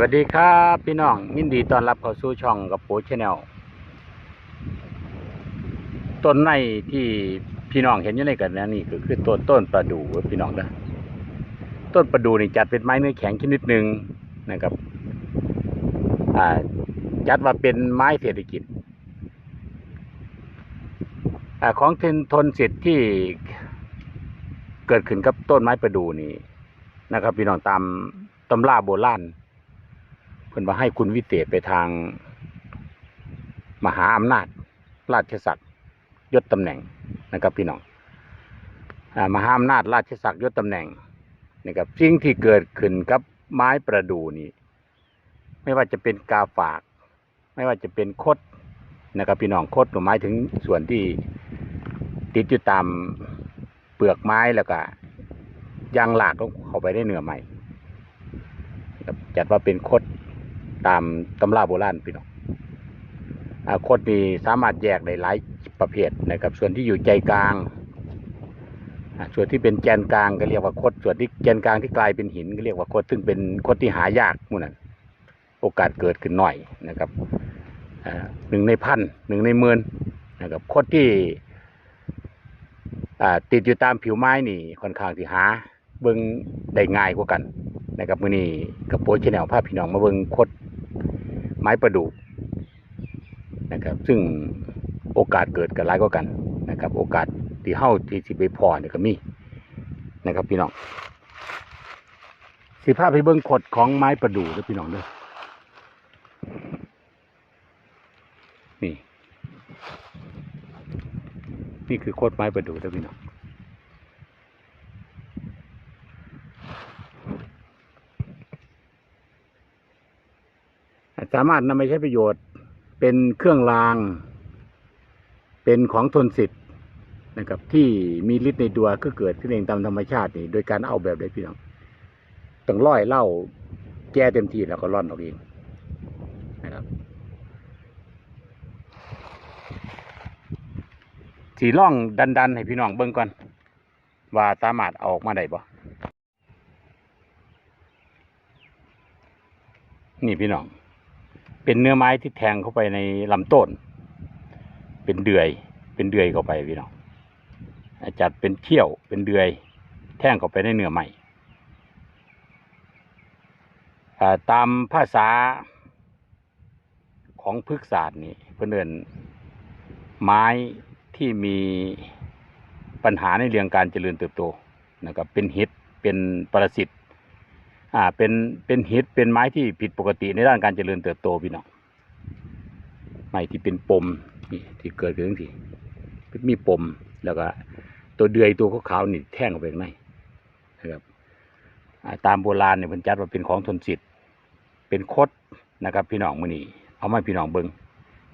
วัสดีครับพี่น้องยินดีต้อนรับเข้าสู่ช่องกับโปชแนลต้นไม้ที่พี่น้องเห็นอยู่ในกันนะนี่ก็คือต้นต้นประดู่พี่น้องนะต้นประดู่นี่จัดเป็นไม้เนื้อแข็งชนิดหนึ่งนะครับ อ่า จัดว่าเป็นไม้เศรษฐกิจอ่าของทนทนสิทธิ์ที่เกิดขึ้นกับต้นไม้ประดู่นี่นะครับ พี่น้องตามตำราโบราณ พิ่นว่าให้คุณวิเศษไปทางมหาอำนาจ ราชศักดิ์ยศตำแหน่งนะครับพี่น้องอมหาอำนาจราชศักดิ์ยศตำแหน่งนะครับสิ่งที่เกิดขึ้นกับไม้ประดู่นี่ไม่ว่าจะเป็นกาฝาก ไม่ว่าจะเป็นคดนะครับพี่น้องคดหมายถึงส่วนที่ติดอยู่ตามเปลือกไม้แล้วก็ยางหลากก็เข้าไปได้เหนื้อไม้นะครับจัดว่าเป็นคด ตามตำราโบราณพี่น้องอาคดนี้สามารถแยกได้หลายประเภทนะครับ ส่วนที่อยู่ใจกลาง ส่วนที่เป็นแกนกลางก็เรียกว่าคด ส่วนที่แกนกลางที่กลายเป็นหินก็เรียกว่าคด ซึ่งเป็นคดที่หายากมู่นั้นโอกาสเกิดขึ้นหน่อยนะครับอ่าหนึ่งในพันหนึ่งในหมื่นนะครับคดที่อ่าติดอยู่ตามผิวไม้นี่ค่อนข้างที่หา เบิ่งได้ง่ายกว่ากันนะครับมือนี้กับโปรชแนลภาพพี่น้องมาเบิ่งคด ไม้ประดู่นะครับ ซึ่งโอกาสเกิดกันหลายกว่ากันนะครับ โอกาสที่เฮาที่สิไปพอเนี่ยก็มีนะครับ พี่น้องสิภาพไปเบิ่งคดของไม้ประดู่เด้อพี่น้องเด้อนี่ นี่คือโคดไม้ประดู่เด้อพี่น้อง สามารถนำไปใช้ประโยชน์ เป็นเครื่องราง เป็นของทนสิทธิ์นะครับ ที่มีฤทธิ์ในตัวก็เกิดขึ้นเองตามธรรมชาตินี่โดยการเอาแบบใดพี่น้องต้องร้อยเหล่าแก้เต็มที่แล้วก็ร่อนออกเองนะครับสีร่องดันๆ ให้พี่น้องเบิ่งก่อน ว่าสามารถเอาออกมาได้บ่นี่พี่น้อง เป็นเนื้อไม้ที่แทงเข้าไปในลำต้น เป็นเดือย เป็นเดือยเข้าไปพี่น้องจัดเป็นเที่ยว เป็นเดือย แทงเข้าไปในเนื้อไม้อ่ตามภาษาของพฤกษศาสตร์นี่เพื่อนเดินไม้ที่มีปัญหาในเรื่องการเจริญเติบโตนะครับเป็นเห็ดเป็นปรสิต อ่าเป็นเป็นเห็ดเป็นไม้ที่ผิดปกติในด้านการเจริญเติบโตพี่น้องไม้ที่เป็นปมนี่ที่เกิดขึ้นทีมีปมแล้วก็ตัวเดือยตัวขาวๆนี่แท่งออกไปข้างในนะครับตามโบราณเนี่ยเพิ่นจัดว่าเป็นของทนสิทธิ์เป็นคดนะครับ พี่น้องมื้อนี้เอามาให้พี่น้องเบิ่ง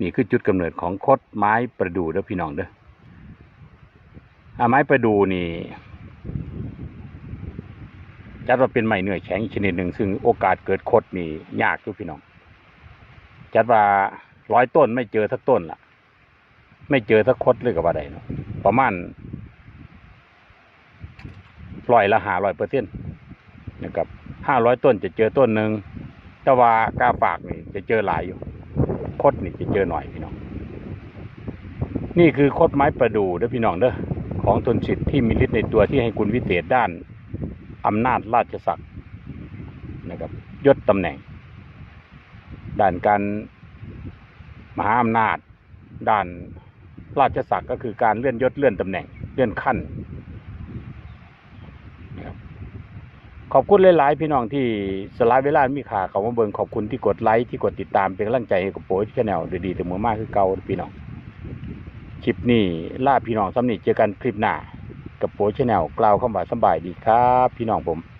นี่คือจุดกำเนิดของคดไม้ประดู่เด้อพี่น้องเด้ออ่าไม้ประดู่นี่ จัดว่าเป็นไม้เนื้อแข็งอีกชนิดหนึ่งซึ่งโอกาสเกิดคดนี่ยากอยู่พี่น้อง จัดว่าร้อยต้นไม่เจอสักต้นล่ะ ไม่เจอสักคดเลยกับว่าใดเนาะประมาณร้อยละหาร้อยเปอร์เซ็นต์นะครับห้าร้อยต้นจะเจอต้นหนึ่งแต่ว่ากาฝากนี่จะเจอหลายอยู่ คดนี่จะเจอหน่อยพี่น้อง นี่คือคดไม้ประดู่เด้อพี่น้องเด้อของทนสิทธิ์ที่มีฤทธิ์ในตัวที่ให้คุณวิเศษด้าน อำนาจราชศักดิ์นะครับยศตำแหน่ง ด้านการมหาอำนาจ ด้านราชศักดิ์ก็คือการเลื่อนยศเลื่อนตำแหน่งเลื่อนขั้นนะครับขอบคุณหลาย ๆ พี่น้องที่สลายเวลามีค่าเขามาเบิงขอบคุณที่กดไลค์ที่กดติดตามเป็นกำลังใจให้กับโปรที่แนลดีๆแต่มือมากคือเก่าพี่น้องคลิปนี้ล่าพี่น้องซ้ำนี่เจอกันคลิปหน้า กับโปชแนลกล่าวคำว่าสบายดีครับ พี่น้องผม